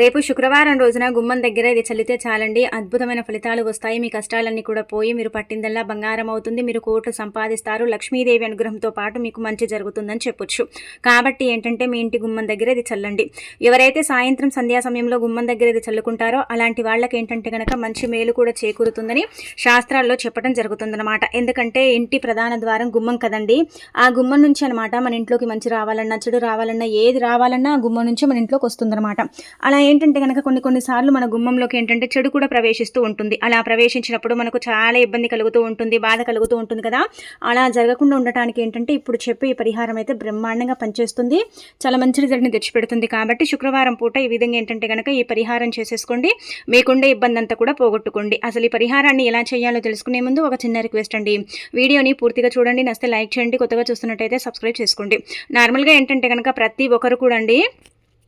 రేపు శుక్రవారం రోజున గుమ్మం దగ్గర ఇది చల్లితే చాలండి. అద్భుతమైన ఫలితాలు వస్తాయి. మీ కష్టాలన్నీ కూడా పోయి మీరు పట్టిందల్లా బంగారం అవుతుంది. మీరు కోట్లు సంపాదిస్తారు. లక్ష్మీదేవి అనుగ్రహంతో పాటు మీకు మంచి జరుగుతుందని చెప్పొచ్చు. కాబట్టి ఏంటంటే మీ ఇంటి గుమ్మం దగ్గర ఇది చల్లండి. ఎవరైతే సాయంత్రం సంధ్యా సమయంలో గుమ్మం దగ్గర ఇది చల్లుకుంటారో అలాంటి వాళ్ళకి ఏంటంటే కనుక మంచి మేలు కూడా చేకూరుతుందని శాస్త్రాల్లో చెప్పడం జరుగుతుందన్నమాట. ఎందుకంటే ఇంటి ప్రధాన ద్వారం గుమ్మం కదండి. ఆ గుమ్మం నుంచి అనమాట మన ఇంట్లోకి మంచి రావాలన్నా చెడు రావాలన్నా ఏది రావాలన్నా ఆ గుమ్మం నుంచి మన ఇంట్లోకి వస్తుందన్నమాట. అలా ఏంటంటే కనుక కొన్ని కొన్నిసార్లు మన గుమ్మంలోకి ఏంటంటే చెడు కూడా ప్రవేశిస్తూ ఉంటుంది. అలా ప్రవేశించినప్పుడు మనకు చాలా ఇబ్బంది కలుగుతూ ఉంటుంది బాధ కలుగుతూ ఉంటుంది కదా. అలా జరగకుండా ఉండటానికి ఏంటంటే ఇప్పుడు చెప్పే ఈ పరిహారం అయితే బ్రహ్మాండంగా పనిచేస్తుంది. చాలా మంచి రిజల్ట్ని తెచ్చిపెడుతుంది కాబట్టి శుక్రవారం పూట ఈ విధంగా ఏంటంటే కనుక ఈ పరిహారం చేసేసుకోండి. మీకుండే ఇబ్బంది అంతా కూడా పోగొట్టుకోండి. అసలు ఈ పరిహారాన్ని ఎలా చేయాలో తెలుసుకునే ముందు ఒక చిన్న రిక్వెస్ట్ అండి. వీడియోని పూర్తిగా చూడండి. నస్తే లైక్ చేయండి. కొత్తగా చూస్తున్నట్టయితే సబ్స్క్రైబ్ చేసుకోండి. నార్మల్గా ఏంటంటే కనుక ప్రతి ఒక్కరు కూడా అండి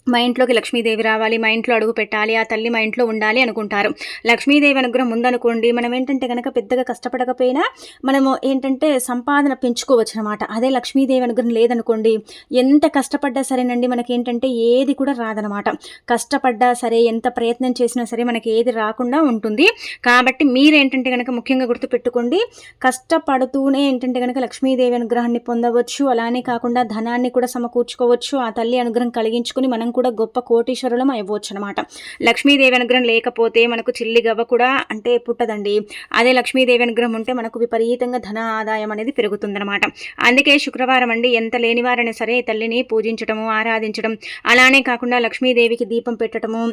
మా ఇంట్లోకి లక్ష్మీదేవి రావాలి మా ఇంట్లో అడుగు పెట్టాలి ఆ తల్లి మా ఇంట్లో ఉండాలి అనుకుంటారు. లక్ష్మీదేవి అనుగ్రహం ఉందనుకోండి మనం ఏంటంటే కనుక పెద్దగా కష్టపడకపోయినా మనము ఏంటంటే సంపాదన పెంచుకోవచ్చు అనమాట అదే లక్ష్మీదేవి అనుగ్రహం లేదనుకోండి ఎంత కష్టపడ్డా సరేనండి మనకి ఏంటంటే ఏది కూడా రాదనమాట. కష్టపడ్డా సరే ఎంత ప్రయత్నం చేసినా సరే మనకి ఏది రాకుండా ఉంటుంది. కాబట్టి మీరేంటంటే కనుక ముఖ్యంగా గుర్తుపెట్టుకోండి కష్టపడుతూనే ఏంటంటే కనుక లక్ష్మీదేవి అనుగ్రహాన్ని పొందవచ్చు. అలానే కాకుండా ధనాన్ని కూడా సమకూర్చుకోవచ్చు. ఆ తల్లి అనుగ్రహం కలిగించుకుని మనం కూడా గొప్ప కోటీశ్వరులం అవ్వచ్చు అనమాట లక్ష్మీదేవి అనుగ్రహం లేకపోతే మనకు చిల్లి గవ్వ కూడా అంటే పుట్టదండి. అదే లక్ష్మీదేవి అనుగ్రహం ఉంటే మనకు విపరీతంగా ధన ఆదాయం అనేది పెరుగుతుందన్నమాట అందుకే శుక్రవారం అండి ఎంత లేనివారైనా సరే తల్లిని పూజించడము ఆరాధించడం అలానే కాకుండా లక్ష్మీదేవికి దీపం పెట్టడము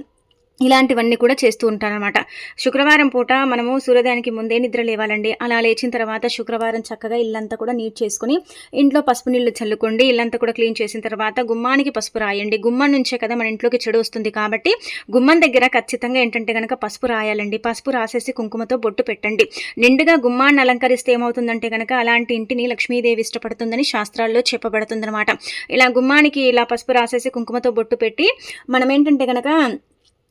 ఇలాంటివన్నీ కూడా చేస్తూ ఉంటారనమాట శుక్రవారం పూట మనము సూర్యోదయానికి ముందే నిద్ర లేవాలండి. అలా లేచిన తర్వాత శుక్రవారం చక్కగా ఇల్లంతా కూడా నీట్ చేసుకుని ఇంట్లో పసుపు నీళ్ళు చల్లుకోండి. ఇల్లంతా కూడా క్లీన్ చేసిన తర్వాత గుమ్మానికి పసుపు రాయండి. గుమ్మం నుంచే కదా మన ఇంట్లోకి చెడు వస్తుంది కాబట్టి గుమ్మం దగ్గర ఖచ్చితంగా ఏంటంటే కనుక పసుపు రాయాలండి. పసుపు రాసేసి కుంకుమతో బొట్టు పెట్టండి. నిండుగా గుమ్మాన్ని అలంకరిస్తే ఏమవుతుందంటే కనుక అలాంటి ఇంటిని లక్ష్మీదేవి ఇష్టపడుతుందని శాస్త్రాల్లో చెప్పబడుతుందనమాట ఇలా గుమ్మానికి ఇలా పసుపు రాసేసి కుంకుమతో బొట్టు పెట్టి మనం ఏంటంటే కనుక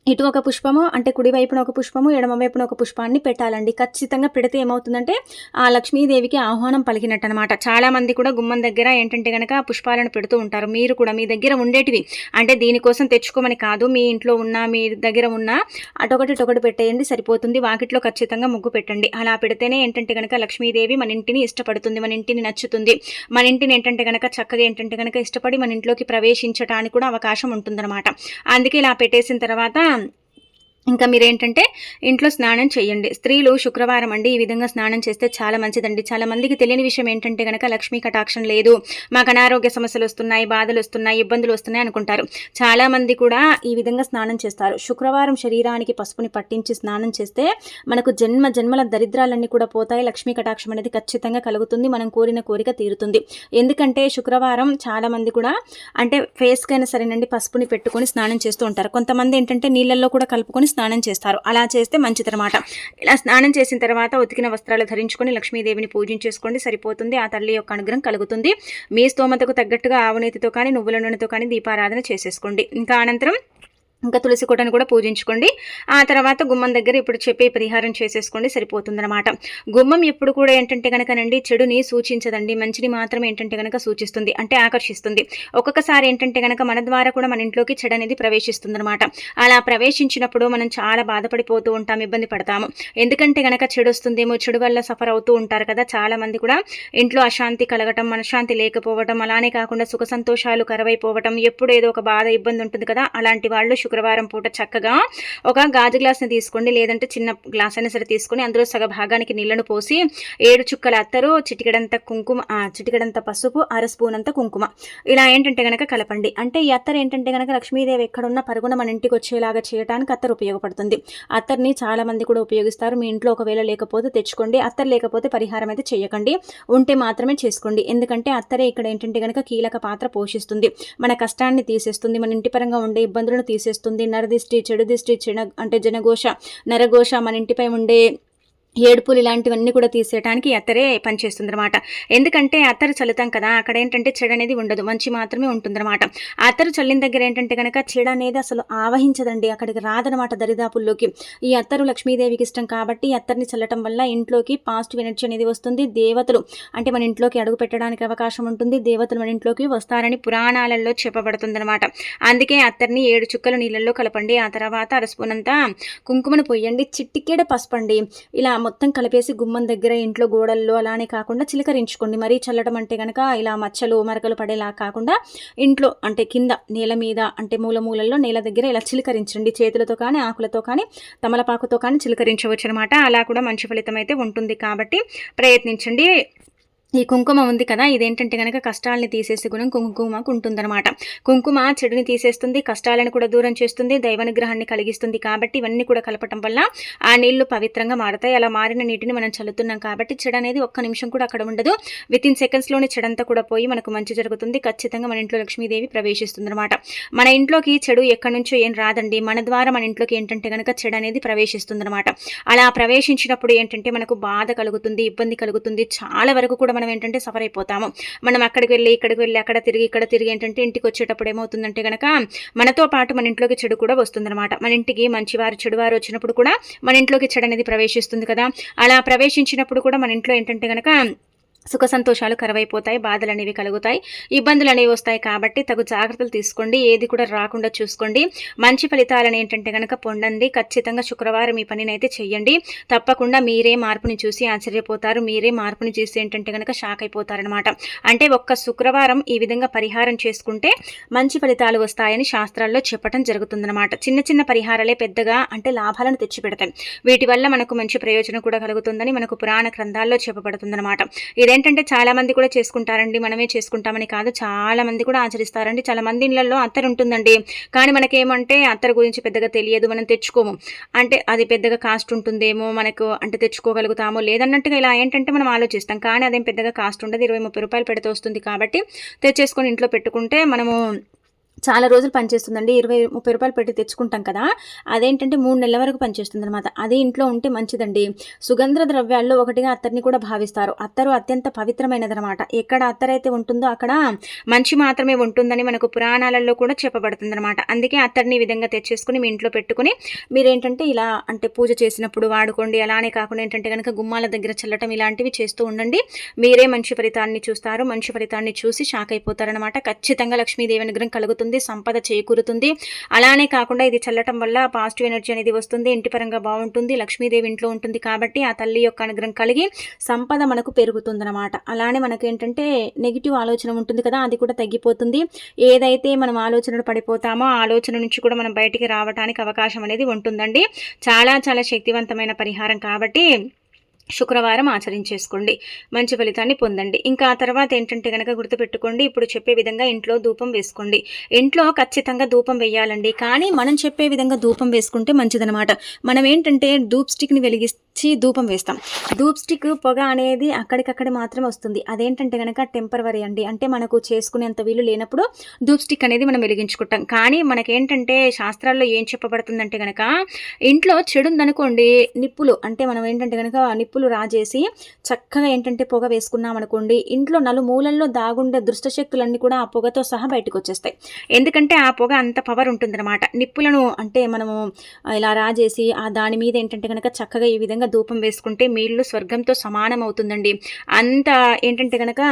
ఇటు ఒక పుష్పము అంటే కుడివైపున ఒక పుష్పము ఎడమ వైపున ఒక పుష్పాన్ని పెట్టాలండి. ఖచ్చితంగా పెడితే ఏమవుతుందంటే ఆ లక్ష్మీదేవికి ఆహ్వానం పలికినట్టు అనమాట చాలామంది కూడా గుమ్మం దగ్గర ఏంటంటే కనుక పుష్పాలను పెడుతూ ఉంటారు. మీరు కూడా మీ దగ్గర ఉండేటివి. అంటే దీనికోసం తెచ్చుకోమని కాదు మీ ఇంట్లో ఉన్న మీ దగ్గర ఉన్న అటొకటి ఇటొకటి పెట్టేయండి సరిపోతుంది. వాకిట్లో ఖచ్చితంగా ముగ్గు పెట్టండి. అలా పెడితేనే ఏంటంటే కనుక లక్ష్మీదేవి మన ఇంటిని ఇష్టపడుతుంది మన ఇంటిని నచ్చుతుంది. మన ఇంటిని ఏంటంటే కనుక చక్కగా ఏంటంటే కనుక ఇష్టపడి మన ఇంట్లోకి ప్రవేశించడానికి కూడా అవకాశం ఉంటుందన్నమాట. అందుకే ఇలా పెట్టేసిన తర్వాత Abraham ఇంకా మీరేంటంటే ఇంట్లో స్నానం చేయండి. స్త్రీలు శుక్రవారం అండి ఈ విధంగా స్నానం చేస్తే చాలా మంచిదండి. చాలా మందికి తెలియని విషయం ఏంటంటే కనుక లక్ష్మీ కటాక్షం లేదు. మాకు అనారోగ్య సమస్యలు వస్తున్నాయి బాధలు వస్తున్నాయి ఇబ్బందులు వస్తున్నాయి అనుకుంటారు. చాలా మంది కూడా ఈ విధంగా స్నానం చేస్తారు. శుక్రవారం శరీరానికి పసుపుని పట్టించి స్నానం చేస్తే మనకు జన్మ జన్మల దరిద్రాలన్నీ కూడా పోతాయి. లక్ష్మీ కటాక్షం అనేది ఖచ్చితంగా కలుగుతుంది. మనం కోరిన కోరిక తీరుతుంది. ఎందుకంటే శుక్రవారం చాలా మంది కూడా అంటే ఫేస్కైనా సరేనండి పసుపుని పెట్టుకొని స్నానం చేస్తూ ఉంటారు. కొంతమంది ఏంటంటే నీళ్ళల్లో కూడా కలుపుకొని స్నానం చేస్తారు. అలా చేస్తే మంచిదనమాట ఇలా స్నానం చేసిన తర్వాత ఉతికిన వస్త్రాలు ధరించుకొని లక్ష్మీదేవిని పూజించేసుకోండి సరిపోతుంది. ఆ తల్లి యొక్క అనుగ్రహం కలుగుతుంది. మీ స్తోమతకు తగ్గట్టుగా ఆవునేతితో కానీ నువ్వుల నూనెతో కానీ దీపారాధన చేసేసుకోండి. ఇంకా అనంతరం ఇంకా తులసి కోటను కూడా పూజించుకోండి. ఆ తర్వాత గుమ్మం దగ్గర ఇప్పుడు చెప్పే పరిహారం చేసేసుకోండి సరిపోతుందన్నమాట. గుమ్మం ఎప్పుడు కూడా ఏంటంటే కనుకనండి చెడుని సూచించదండి. మంచిని మాత్రం ఏంటంటే కనుక సూచిస్తుంది అంటే ఆకర్షిస్తుంది. ఒక్కొక్కసారి ఏంటంటే కనుక మన ద్వారా కూడా మన ఇంట్లోకి చెడు అనేది ప్రవేశిస్తుందన్నమాట. అలా ప్రవేశించినప్పుడు మనం చాలా బాధపడిపోతూ ఉంటాం ఇబ్బంది పడతాము. ఎందుకంటే కనుక చెడు వస్తుందేమో చెడు వల్ల సఫర్ అవుతూ ఉంటారు కదా. చాలా మంది కూడా ఇంట్లో అశాంతి కలగటం మనశ్శాంతి లేకపోవటం అలానే కాకుండా సుఖ సంతోషాలు కరవైపోవటం ఎప్పుడు ఏదో ఒక బాధ ఇబ్బంది ఉంటుంది కదా. అలాంటి వాళ్ళు శుక్రవారం పూట చక్కగా ఒక గాజు గ్లాస్ని తీసుకోండి లేదంటే చిన్న గ్లాస్ అయినా సరే తీసుకొని అందులో సగ భాగానికి నీళ్ళను పోసి ఏడు చుక్కల అత్తరు చిటికడంత కుంకుమ చిటికడంత పసుపు అర స్పూన్ అంత కుంకుమ. ఇలా ఏంటంటే కనుక కలపండి. అంటే ఈ అత్తరు ఏంటంటే కనుక లక్ష్మీదేవి ఎక్కడున్న పరుగున మన ఇంటికి వచ్చేలాగా చేయడానికి అత్తరు ఉపయోగపడుతుంది. అత్తర్ని చాలా మంది కూడా ఉపయోగిస్తారు. మీ ఇంట్లో ఒకవేళ లేకపోతే తెచ్చుకోండి. అత్తర్ లేకపోతే పరిహారం అయితే చేయకండి. ఉంటే మాత్రమే చేసుకోండి. ఎందుకంటే అత్తరే ఇక్కడ ఏంటంటే కనుక కీలక పాత్ర పోషిస్తుంది. మన కష్టాన్ని తీసేస్తుంది. మన ఇంటి పరంగా ఉండే ఇబ్బందులను తీసేస్తుంది. నరదిష్టి చెడు దిష్టి చెన అంటే జనఘోష నరఘోష మన ఇంటిపై ఉండే ఏడుపులు ఇలాంటివన్నీ కూడా తీసేయడానికి ఈ అత్తరే పనిచేస్తుంది అనమాట ఎందుకంటే అత్తరు చల్లుతాం కదా అక్కడ ఏంటంటే చెడు అనేది ఉండదు మంచి మాత్రమే ఉంటుందన్నమాట. అత్తరు చల్లిన దగ్గర ఏంటంటే కనుక చెడు అనేది అసలు ఆవహించదండి అక్కడికి రాదనమాట దరిదాపుల్లోకి. ఈ అత్తరు లక్ష్మీదేవికి ఇష్టం కాబట్టి అత్తరిని అత్తర్ని చల్లటం వల్ల ఇంట్లోకి పాజిటివ్ ఎనర్జీ అనేది వస్తుంది. దేవతలు అంటే మన ఇంట్లోకి అడుగు పెట్టడానికి అవకాశం ఉంటుంది దేవతలు మన ఇంట్లోకి వస్తారని పురాణాలలో చెప్పబడుతుందన్నమాట. అందుకే అత్తర్ని ఏడు చుక్కలు నీళ్ళల్లో కలపండి ఆ తర్వాత అరస్పూనంతా కుంకుమను పొయ్యండి చిట్టికేడ పసుపండి. ఇలా మొత్తం కలిపేసి గుమ్మం దగ్గర ఇంట్లో గోడల్లో అలానే కాకుండా చిలకరించుకోండి. మరీ చల్లడం అంటే కనుక ఇలా మచ్చలు మరకలు పడేలా కాకుండా ఇంట్లో అంటే కింద నేల మీద అంటే మూల మూలల్లో నేల దగ్గర ఇలా చిలకరించండి. చేతులతో కానీ ఆకులతో కానీ తమలపాకుతో కానీ చిలకరించవచ్చు అనమాట అలా కూడా మంచి ఫలితం అయితే ఉంటుంది కాబట్టి ప్రయత్నించండి. ఈ కుంకుమ ఉంది కదా ఇదేంటంటే కనుక కష్టాలని తీసేసే గుణం కుంకుమకు ఉంటుందన్నమాట. కుంకుమ చెడుని తీసేస్తుంది కష్టాలను కూడా దూరం చేస్తుంది దైవానుగ్రహాన్ని కలిగిస్తుంది కాబట్టి ఇవన్నీ కూడా కలపటం వల్ల ఆ నీళ్ళు పవిత్రంగా మారతాయి. అలా మారిన నీటిని మనం చల్లుతున్నాం కాబట్టి చెడు అనేది ఒక్క నిమిషం కూడా అక్కడ ఉండదు. విత్ ఇన్ సెకండ్స్లోనే చెడంతా కూడా పోయి మనకు మంచి జరుగుతుంది. ఖచ్చితంగా మన ఇంట్లో లక్ష్మీదేవి ప్రవేశిస్తుంది అనమాట మన ఇంట్లోకి చెడు ఎక్కడి నుంచో ఏం రాదండి. మన ద్వారా మన ఇంట్లోకి ఏంటంటే కనుక చెడు అనేది ప్రవేశిస్తుంది అనమాట అలా ప్రవేశించినప్పుడు ఏంటంటే మనకు బాధ కలుగుతుంది ఇబ్బంది కలుగుతుంది. చాలా వరకు కూడా మనం ఏంటంటే సఫర్ అయిపోతాము. మనం అక్కడికి వెళ్ళి ఇక్కడికి వెళ్ళి అక్కడ తిరిగి ఇక్కడ తిరిగి ఏంటంటే ఇంటికి వచ్చేటప్పుడు ఏమవుతుందంటే కనుక మనతో పాటు మన ఇంట్లోకి చెడు కూడా వస్తుందన్నమాట. మన ఇంటికి మంచివారు చెడువారు వచ్చినప్పుడు కూడా మన ఇంట్లోకి చెడు అనేది ప్రవేశిస్తుంది కదా. అలా ప్రవేశించినప్పుడు కూడా మన ఇంట్లో ఏంటంటే కనుక సుఖ సంతోషాలు కరువైపోతాయి బాధలు అనేవి కలుగుతాయి. ఇబ్బందులు అనేవి వస్తాయి కాబట్టి తగు జాగ్రత్తలు తీసుకోండి. ఏది కూడా రాకుండా చూసుకోండి. మంచి ఫలితాలను ఏంటంటే కనుక పొందండి. ఖచ్చితంగా శుక్రవారం ఈ పనిని అయితే తప్పకుండా మీరే మార్పుని చూసి ఆశ్చర్యపోతారు. మీరే మార్పుని చూసి ఏంటంటే కనుక షాక్ అయిపోతారనమాట అంటే ఒక్క శుక్రవారం ఈ విధంగా పరిహారం చేసుకుంటే మంచి ఫలితాలు వస్తాయని శాస్త్రాల్లో చెప్పడం జరుగుతుందన్నమాట. చిన్న చిన్న పరిహారాలే పెద్దగా అంటే లాభాలను తెచ్చిపెడతాయి. వీటి వల్ల మనకు మంచి ప్రయోజనం కూడా కలుగుతుందని మనకు పురాణ గ్రంథాల్లో చెప్పబడుతుందన్నమాట. ఇది చాలా చాలామంది కూడా చేసుకుంటారండి మనమే చేసుకుంటామని కాదు చాలా మంది కూడా ఆచరిస్తారండి. చాలా మంది ఇళ్ళలో అత్తరు ఉంటుందండి. కానీ మనకేమంటే అత్తరు గురించి పెద్దగా తెలియదు మనం తెచ్చుకోము. అంటే అది పెద్దగా కాస్ట్ ఉంటుందేమో మనకు అంటే తెచ్చుకోగలుగుతామో లేదన్నట్టుగా ఇలా ఏంటంటే మనం ఆలోచిస్తాం. కానీ అదేం పెద్దగా కాస్ట్ ఉండదు. ఇరవై ముప్పై రూపాయలు పెడితే వస్తుంది కాబట్టి తెచ్చేసుకొని ఇంట్లో పెట్టుకుంటే మనము చాలా రోజులు పనిచేస్తుందండి. ఇరవై ముప్పై రూపాయలు పెట్టి తెచ్చుకుంటాం కదా. అదేంటంటే మూడు నెలల వరకు పనిచేస్తుంది అనమాట అది ఇంట్లో ఉంటే మంచిదండి. సుగంధ ద్రవ్యాల్లో ఒకటిగా అత్తర్ని కూడా భావిస్తారు. అత్తరు అత్యంత పవిత్రమైనదనమాట ఎక్కడ అత్తరైతే ఉంటుందో అక్కడ మంచి మాత్రమే ఉంటుందని మనకు పురాణాలలో కూడా చెప్పబడుతుంది అనమాట అందుకే అత్తర్ని ఈ విధంగా తెచ్చేసుకుని మీ ఇంట్లో పెట్టుకుని మీరేంటంటే ఇలా అంటే పూజ చేసినప్పుడు వాడుకోండి. అలానే కాకుండా ఏంటంటే కనుక గుమ్మాల దగ్గర చల్లటం ఇలాంటివి చేస్తూ ఉండండి. మీరే మంచి ఫలితాన్ని చూస్తారు. మంచి ఫలితాన్ని చూసి షాక్ అయిపోతారనమాట ఖచ్చితంగా లక్ష్మీదేవి అనుగ్రహం కలుగుతుంది. సంపద చేకూరుతుంది. అలానే కాకుండా ఇది చల్లటం వల్ల పాజిటివ్ ఎనర్జీ అనేది వస్తుంది ఇంటి పరంగా బాగుంటుంది లక్ష్మీదేవి ఇంట్లో ఉంటుంది కాబట్టి ఆ తల్లి యొక్క అనుగ్రహం కలిగి సంపద మనకు పెరుగుతుందన్నమాట. అలానే మనకు ఏంటంటే నెగిటివ్ ఆలోచన ఉంటుంది కదా అది కూడా తగ్గిపోతుంది. ఏదైతే మనం ఆలోచనలు పడిపోతామో ఆలోచన నుంచి కూడా మనం బయటికి రావడానికి అవకాశం అనేది ఉంటుందండి. చాలా చాలా శక్తివంతమైన పరిహారం కాబట్టి శుక్రవారం ఆచరించేసుకోండి మంచి ఫలితాన్ని పొందండి. ఇంకా ఆ తర్వాత ఏంటంటే కనుక గుర్తుపెట్టుకోండి. ఇప్పుడు చెప్పే విధంగా ఇంట్లో ధూపం వేసుకోండి. ఇంట్లో ఖచ్చితంగా ధూపం వేయాలండి. కానీ మనం చెప్పే విధంగా ధూపం వేసుకుంటే మంచిదనమాట మనం ఏంటంటే ధూప్ స్టిక్ని వెలిగించి ధూపం వేస్తాం. ధూప్ స్టిక్ పొగ అనేది అక్కడికక్కడ మాత్రమే వస్తుంది. అదేంటంటే కనుక టెంపరవరీ అండి. అంటే మనకు చేసుకునేంత వీలు లేనప్పుడు ధూప్ స్టిక్ అనేది మనం వెలిగించుకుంటాం. కానీ మనకేంటంటే శాస్త్రాల్లో ఏం చెప్పబడుతుందంటే కనుక ఇంట్లో చెడు ఉందనుకోండి నిప్పులు అంటే మనం ఏంటంటే కనుక నిప్పులు నిప్పులు రాజేసి చక్కగా ఏంటంటే పొగ వేసుకున్నాం అనుకోండి ఇంట్లో నలుమూలల్లో దాగుండే దుష్టశక్తులన్నీ కూడా ఆ పొగతో సహా బయటకు వచ్చేస్తాయి ఎందుకంటే ఆ పొగ అంత పవర్ ఉంటుందన్నమాట. నిప్పులను అంటే మనము ఇలా రాజేసి ఆ దాని మీద ఏంటంటే కనుక చక్కగా ఈ విధంగా ధూపం వేసుకుంటే మీ ఇల్లు స్వర్గంతో సమానం అవుతుందండి అంత ఏంటంటే కనుక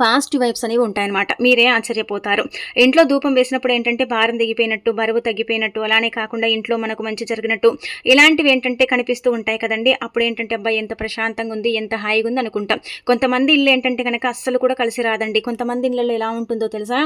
పాజిటివ్ వైబ్స్ అనేవి ఉంటాయన్నమాట. మీరే ఆశ్చర్యపోతారు. ఇంట్లో ధూపం వేసినప్పుడు ఏంటంటే భారం దిగిపోయినట్టు బరువు తగ్గిపోయినట్టు అలానే కాకుండా ఇంట్లో మనకు మంచి జరిగినట్టు ఇలాంటివి ఏంటంటే కనిపిస్తూ ఉంటాయి కదండి. అప్పుడు ఏంటంటే అబ్బాయి ఎంత ప్రశాంతంగా ఉంది ఎంత హాయిగా ఉంది అనుకుంటాం. కొంతమంది ఇల్లు ఏంటంటే కనుక అస్సలు కూడా కలిసి రాదండి. కొంతమంది ఇళ్ళలో ఎలా ఉంటుందో తెలుసా?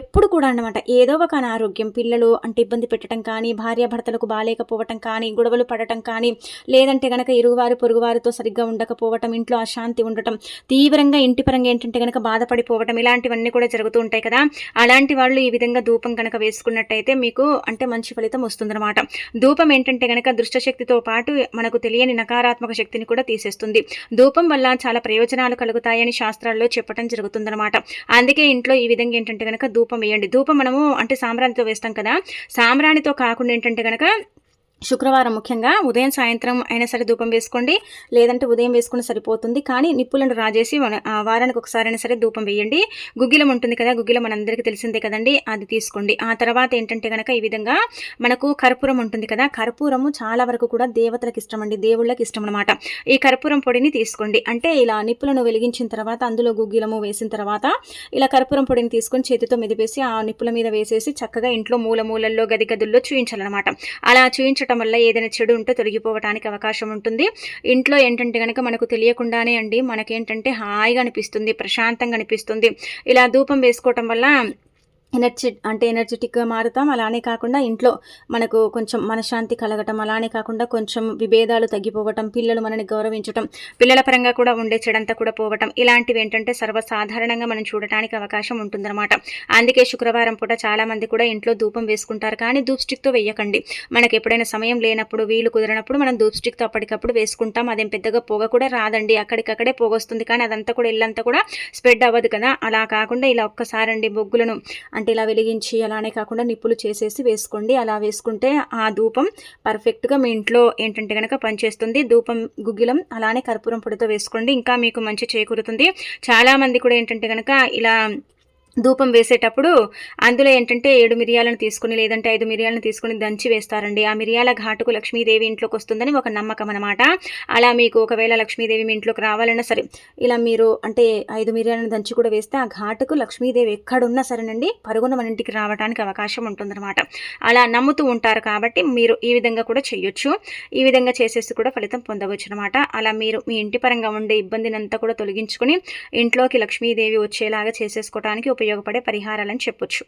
ఎప్పుడు కూడా అనమాట ఏదో ఒక అనారోగ్యం పిల్లలు అంటే ఇబ్బంది పెట్టడం కానీ భార్యాభర్తలకు బాగాలేకపోవటం కానీ గొడవలు పడటం కానీ లేదంటే కనుక ఇరుగువారు పొరుగువారితో సరిగ్గా ఉండకపోవటం ఇంట్లో అశాంతి ఉండటం తీవ్రంగా ఇంటి పరంగా ఏంటంటే కనుక బాధపడిపోవటం ఇలాంటివన్నీ కూడా జరుగుతూ ఉంటాయి కదా. అలాంటి వాళ్ళు ఈ విధంగా ధూపం కనుక వేసుకున్నట్టయితే మీకు అంటే మంచి ఫలితం వస్తుందన్నమాట. ధూపం ఏంటంటే కనుక దుష్టశక్తితో పాటు మనకు తెలియని నకారాత్మక శక్తిని కూడా తీసేస్తుంది. ధూపం వల్ల చాలా ప్రయోజనాలు కలుగుతాయని శాస్త్రాల్లో చెప్పడం జరుగుతుందన్నమాట. అందుకే ఇంట్లో ఈ విధంగా ఏంటంటే కనుక ధూపం వేయండి. ధూపం మనము అంటే సాంబ్రాణితో వేస్తాం కదా. సాంబ్రాణితో కాకుండా ఏంటంటే కనుక శుక్రవారం ముఖ్యంగా ఉదయం సాయంత్రం అయినా సరే ధూపం వేసుకోండి. లేదంటే ఉదయం వేసుకుని సరిపోతుంది. కానీ నిప్పులను రాజేసి వారానికి ఒకసారి అయినా సరే ధూపం వేయండి. గుగ్గిలం ఉంటుంది కదా గుగ్గిలం మనందరికీ తెలిసిందే కదండి. అది తీసుకోండి. ఆ తర్వాత ఏంటంటే కనుక ఈ విధంగా మనకు కర్పూరం ఉంటుంది కదా కర్పూరము చాలా వరకు కూడా దేవతలకు ఇష్టం అండి దేవుళ్ళకి ఇష్టం అనమాట ఈ కర్పూరం పొడిని తీసుకోండి. అంటే ఇలా నిప్పులను వెలిగించిన తర్వాత అందులో గుగ్గిలము వేసిన తర్వాత ఇలా కర్పూరం పొడిని తీసుకొని చేతితో మెదిపేసి ఆ నిప్పుల మీద వేసేసి చక్కగా ఇంట్లో మూల మూలల్లో గది గదుల్లో చూయించాలన్నమాట. అలా చూయించటం వల్ల ఏదైనా చెడు ఉంటే తొలగిపోవడానికి అవకాశం ఉంటుంది. ఇంట్లో ఏంటంటే కనుక మనకు తెలియకుండానే అండి మనకేంటంటే హాయిగా అనిపిస్తుంది ప్రశాంతంగా అనిపిస్తుంది. ఇలా ధూపం వేసుకోవటం వల్ల ఎనర్జీ అంటే ఎనర్జెటిక్గా మారుతాం. అలానే కాకుండా ఇంట్లో మనకు కొంచెం మనశ్శాంతి కలగటం అలానే కాకుండా కొంచెం విభేదాలు తగ్గిపోవటం పిల్లలు మనని గౌరవించటం పిల్లల పరంగా కూడా ఉండే చెడంతా కూడా పోవటం ఇలాంటివి ఏంటంటే సర్వసాధారణంగా మనం చూడటానికి అవకాశం ఉంటుందన్నమాట. అందుకే శుక్రవారం పూట చాలామంది కూడా ఇంట్లో ధూపం వేసుకుంటారు. కానీ ధూప్ స్టిక్తో వేయకండి. మనకు ఎప్పుడైనా సమయం లేనప్పుడు వీలు కుదిరినప్పుడు మనం ధూప్ స్టిక్తో అప్పటికప్పుడు వేసుకుంటాం. అదేం పెద్దగా పొగ కూడా రాదండి. అక్కడికక్కడే పొగ వస్తుంది. కానీ అదంతా కూడా ఇల్లంతా కూడా స్ప్రెడ్ అవ్వదు కదా. అలా కాకుండా ఇలా ఒక్కసారండి బొగ్గులను అంటే ఇలా వెలిగించి అలానే కాకుండా నిప్పులు చేసేసి వేసుకోండి. అలా వేసుకుంటే ఆ ధూపం పర్ఫెక్ట్గా మీ ఇంట్లో ఏంటంటే కనుక పనిచేస్తుంది. ధూపం గుగ్గిలం అలానే కర్పూరం పొడితో వేసుకోండి. ఇంకా మీకు మంచి చేకూరుతుంది. చాలామంది కూడా ఏంటంటే కనుక ఇలా ధూపం వేసేటప్పుడు అందులో ఏంటంటే ఏడు మిరియాలను తీసుకుని లేదంటే ఐదు మిరియాలను తీసుకుని దంచి వేస్తారండి. ఆ మిరియాల ఘాటుకు లక్ష్మీదేవి ఇంట్లోకి వస్తుందని ఒక నమ్మకం అనమాట అలా మీకు ఒకవేళ లక్ష్మీదేవి మీ ఇంట్లోకి రావాలన్నా సరే ఇలా మీరు అంటే ఐదు మిరియాలను దంచి కూడా వేస్తే ఆ ఘాటుకు లక్ష్మీదేవి ఎక్కడున్నా సరేనండి పరుగున మన ఇంటికి రావడానికి అవకాశం ఉంటుందన్నమాట. అలా నమ్ముతూ ఉంటారు కాబట్టి మీరు ఈ విధంగా కూడా చేయొచ్చు. ఈ విధంగా చేసేసి కూడా ఫలితం పొందవచ్చు అనమాట అలా మీరు మీ ఇంటి పరంగా ఉండే ఇబ్బందినంతా కూడా తొలగించుకొని ఇంట్లోకి లక్ష్మీదేవి వచ్చేలాగా చేసేసుకోవడానికి ఉపయోగపడే పరిహారాలని చెప్పొచ్చు.